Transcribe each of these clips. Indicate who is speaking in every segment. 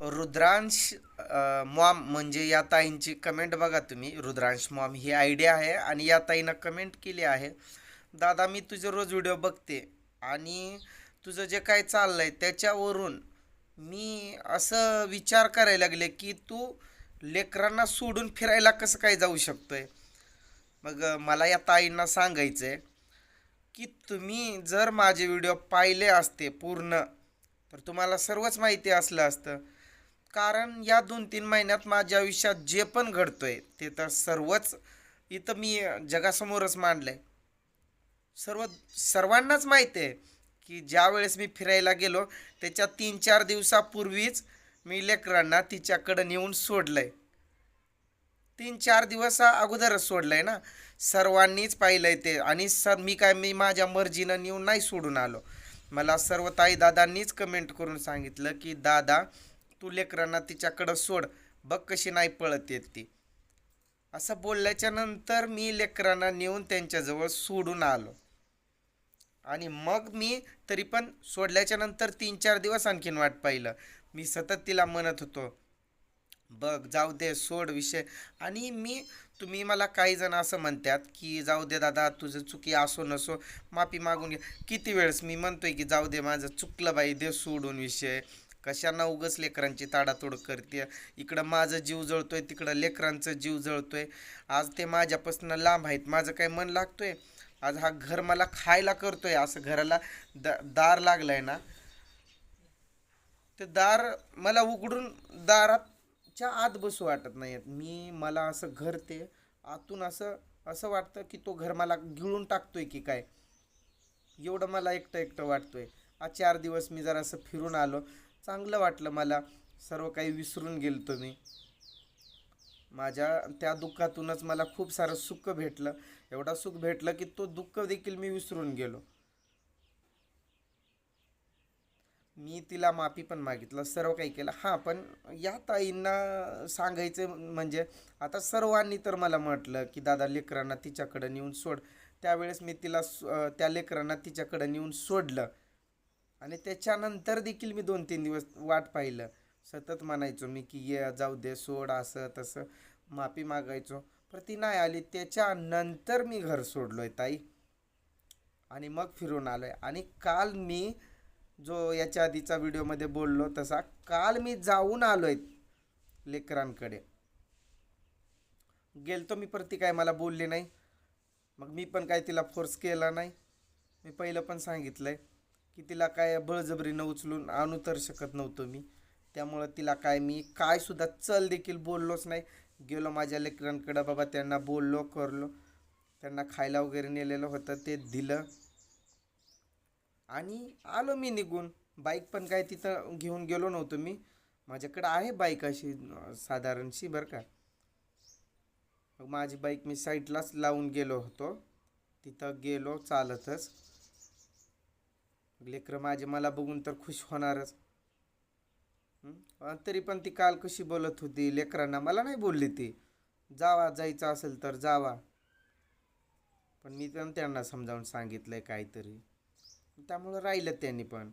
Speaker 1: Rudransh Maugham म्हणजे या ताईंची comment बघा तुम्ही. रुद्रांश मॉम ही आयडिया आहे आणि या ताईनं कमेंट केली आहे. दादा मी तुझे रोज व्हिडिओ बघते आणि तुझं जे काय चाललं आहे त्याच्यावरून मी असं विचार करायला लागले की तू लेकरांना सोडून फिरायला कसं काय जाऊ शकतोय? मग मला या ताईंना सांगायचं आहे की तुम्ही जर माझे व्हिडिओ पाहिले असते पूर्ण तर तुम्हाला सर्वच माहिती असलं असतं. कारण या दोन तीन महिन्यात माझ्या आयुष्यात जे पण घडतोय ते तर सर्वच इथं मी जगासमोरच मांडलंय. सर्व सर्वांनाच माहिती आहे की ज्या वेळेस मी फिरायला गेलो त्याच्या तीन चार दिवसापूर्वीच मी लेकरांना तिच्याकडं नेऊन सोडलंय. तीन चार दिवस अगोदरच सोडलंय ना. सर्वांनीच पाहिलंय ते आणि सर मी काय मी माझ्या मर्जीनं नेऊन नाही सोडून आलो. मला सर्व ताई दादांनीच कमेंट करून सांगितलं की दादा तू लेकरांना तिच्याकडं सोड. बघ कशी नाही पळत येत ती. असं बोलल्याच्या नंतर मी लेकरांना नेऊन त्यांच्याजवळ सोडून आलो. आणि मग मी तरी पण सोडल्याच्या नंतर तीन चार दिवस आणखीन वाट पाहिलं. मी सतत तिला म्हणत होतो बघ जाऊ दे सोड विषय. आणि मी तुम्ही मला काही जण असं म्हणतात की जाऊ दे दादा तुझं चुकी असो नसो माफी मागून घे. किती वेळेस मी म्हणतोय की जाऊ दे माझं चुकलं बाई दे सोडून विषय. कशांना उगच लेकरांची ताडातोड करते इकडं माझं जीव जळतोय तिकडं लेकरांचं जीव जळतोय. आज ते माझ्यापासून लांब आहेत माझं काय मन लागतोय? आज हा घर मला खायला करतोय असं घराला द दार लागलाय ना. ते दार मला उघडून दाराच्या आत बसू वाटत नाही. मी मला असं घर ते आतून असं असं वाटतं की तो घर मला गिळून टाकतोय की काय? एवढं मला एकटं एकटं वाटतोय. आज चार दिवस मी जरा असं फिरून आलो. चांगलं वाटलं मला. सर्व काही विसरून गेलतो मी. माझ्या त्या दुःखातूनच मला खूप सारं सुख भेटलं. एवढा सुख भेटलं की तो दुःख देखील मी विसरून गेलो. मी तिला माफी पण मागितलं सर्व काही केलं. हां पण या ताईंना सांगायचं म्हणजे आता सर्वांनी तर मला म्हटलं की दादा लेकरांना तिच्याकडं नेऊन सोड. त्यावेळेस मी तिला त्या लेकरांना तिच्याकडं नेऊन सोडलं. आणि त्याच्यानंतर देखील मी दोन तीन दिवस वाट पाहिलं. सतत म्हणायचो मी की ये जाऊ दे सोड असं तसं माफी मागायचो. पण ती नाही आली. त्याच्यानंतर मी घर सोडलो आहे ताई. आणि मग फिरून आलो आहे आणि काल मी जो याच्या आधीचा व्हिडिओमध्ये बोललो तसा काल मी जाऊन आलो आहे लेकरांकडे. गेलतो मी परती ती काय मला बोलली नाही. मग मी पण काय तिला फोर्स केला नाही. मी पहिलं पण सांगितलं आहे की तिला काय बळजबरीनं उचलून आणू तर शकत नव्हतो मी. त्यामुळं तिला काय मी काय सुद्धा चल देखील बोललोच नाही. गेलो माझ्या लेकरांकडं बाबा त्यांना बोललो करलो. त्यांना खायला वगैरे नेलेलं होतं ते दिलं. आणि आलो मी निघून. बाईक पण काय तिथं घेऊन गेलो नव्हतो मी. माझ्याकडं आहे बाईक अशी साधारणशी बरं का. मग माझी बाईक मी साईडलाच लावून गेलो होतो. तिथं गेलो चालतच. लेकरं माझे मला बघून तर खुश होणारच. तरी पण ती काल कशी बोलत होती लेकरांना मला नाही बोलली ती. जावा जायचं असेल तर जावा. पण मी पण त्यांना समजावून सांगितलंय काहीतरी. त्यामुळं राहिलं त्यांनी पण.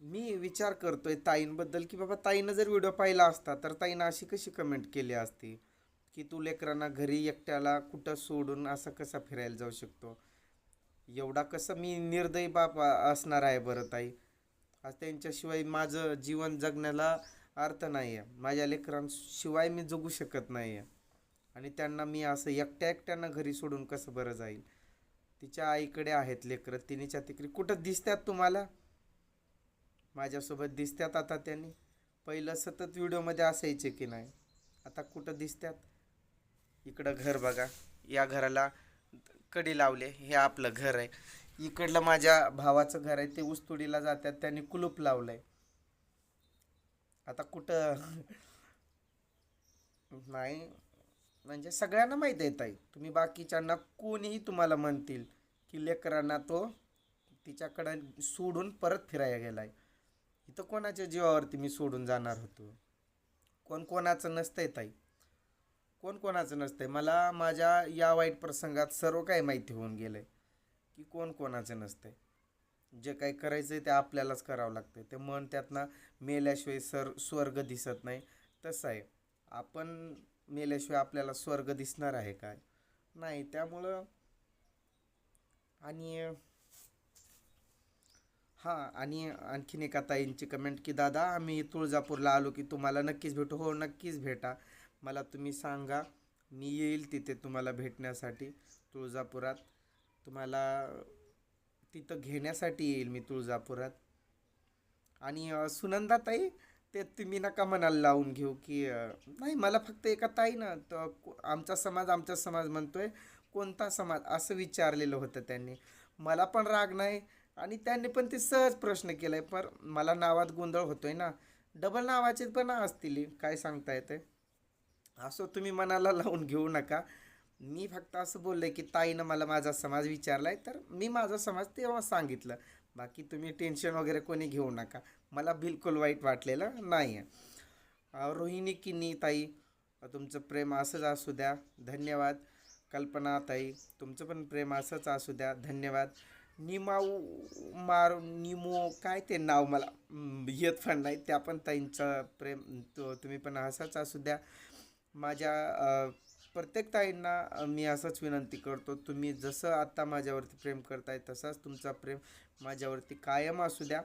Speaker 1: मी विचार करतोय ताईंबद्दल की बाबा ताईनं जर व्हिडिओ पाहिला असता तर ताईनं अशी कशी कमेंट केली असती? की तू लेकरांना घरी एकट्याला कुठं सोडून असं कसा फिरायला जाऊ शकतो? एवढा कसं मी निर्दयी बाप असणार आहे बरं ताई. आज त्यांच्याशिवाय माझं जीवन जगण्याला अर्थ नाही आहे माझ्या लेकरांशिवाय मी जगू शकत नाही आहे आणि त्यांना मी असं एकट्या एकट्यानं घरी सोडून कसं बरं जाईल? तिच्या आईकडे आहेत लेकरं. तिनेच्या तिकडे कुठं दिसतात तुम्हाला? माझ्यासोबत दिसतात आता त्यांनी? पहिलं सतत व्हिडिओमध्ये असायचे की नाही? आता कुठं दिसतात इकडं घर बघा. या घराला कडी लावले हे आपलं घर आहे. इकडलं माझ्या भावाचं घर आहे ते ऊसतोडीला जातात त्यांनी कुलूप लावलंय. आता कुठं? नाही म्हणजे सगळ्यांना माहीत आहे ताई. तुम्ही बाकीच्यांना कोणीही तुम्हाला म्हणतील की लेकरांना तो तिच्याकडं सोडून परत फिरायला गेलाय. इथं कोणाच्या जीवावरती मी सोडून जाणार होतो? कोण कोणाचं नसतंय ताई. कोण कोणाचं नसतंय? मला माझ्या या वाईट प्रसंगात सर्व काही माहिती होऊन गेलं आहे की कोण कोणाचं नसतंय. जे काही करायचं आहे ते आपल्यालाच करावं लागतं ते मन त्यातनं मेल्याशिवाय सर स्वर्ग दिसत नाही. तसं आहे. आपण मेल्याशिवाय आपल्याला स्वर्ग दिसणार आहे काय? नाही त्यामुळं आणि हां आणि आणखीन एका ताईंची कमेंट की दादा आम्ही तुळजापूरला आलो की तुम्हाला नक्कीच भेटू. हो नक्कीच भेटा. मला तुम्ही सांगा. मी येईल तिथे तुम्हाला भेटण्यासाठी. तुळजापुरात. तुम्हाला तिथं घेण्यासाठी येईल मी तुळजापुरात. आणि सुनंदाताई ते तुम्ही नका मनाला लावून घेऊ की नाही मला फक्त एका ताई ना तर आमचा समाज आमचा समाज म्हणतो आहे कोणता समाज? असं विचारलेलं होतं त्यांनी. मला पण राग नाही. आणि त्यांनी पण ते सहज प्रश्न केला आहे पण मला नावात गोंधळ होतो आहे ना. डबल नावाचे पण असतील. काय सांगता येते असं तुम्ही मनाला लावून घेऊ नका. मी फक्त असं बोललं की ताईनं मला माझा समाज विचारलाय. तर मी माझा समाज तेव्हा सांगितलं. बाकी तुम्ही टेन्शन वगैरे कोणी घेऊ नका. मला बिलकुल वाईट वाटलेलं नाही आहे रोहिणी किन्नी ताई तुमचं प्रेम असंच असू द्या. धन्यवाद. कल्पना ताई तुमचं पण प्रेम असंच असू द्या. धन्यवाद. निमाऊ मार निमो काय ते नाव मला येत पण नाही. त्या पण ताईंचं प्रेम तो तुम्ही पण असंच असू द्या. माझ्या प्रत्येक ताईंना मी असंच विनंती करतो तुम्ही जसं आत्ता माझ्यावरती प्रेम करताय तसाच तुमचा प्रेम माझ्यावरती कायम असू द्या.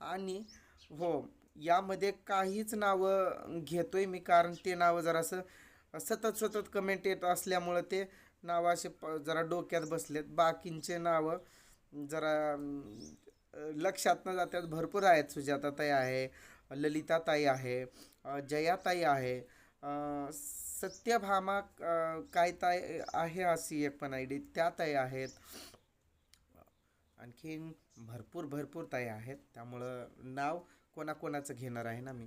Speaker 1: आणि हो यामध्ये काहीच नावं घेतोय मी कारण ते नावं जरासं सतत सतत कमेंट येत असल्यामुळं ते नावं असे प जरा डोक्यात बसलेत. बाकींचे नावं जरा लक्षात न जातात भरपूर आहेत. सुजाताताई आहे ललिताताई आहे जयाताई आहे सत्यभामा अ, काय ताई आहे अशी एक पण आय डी त्या ताई आहेत. आणखीन भरपूर भरपूर ताई आहेत. त्यामुळं नाव कोणाकोणाचं घेणार आहे ना मी?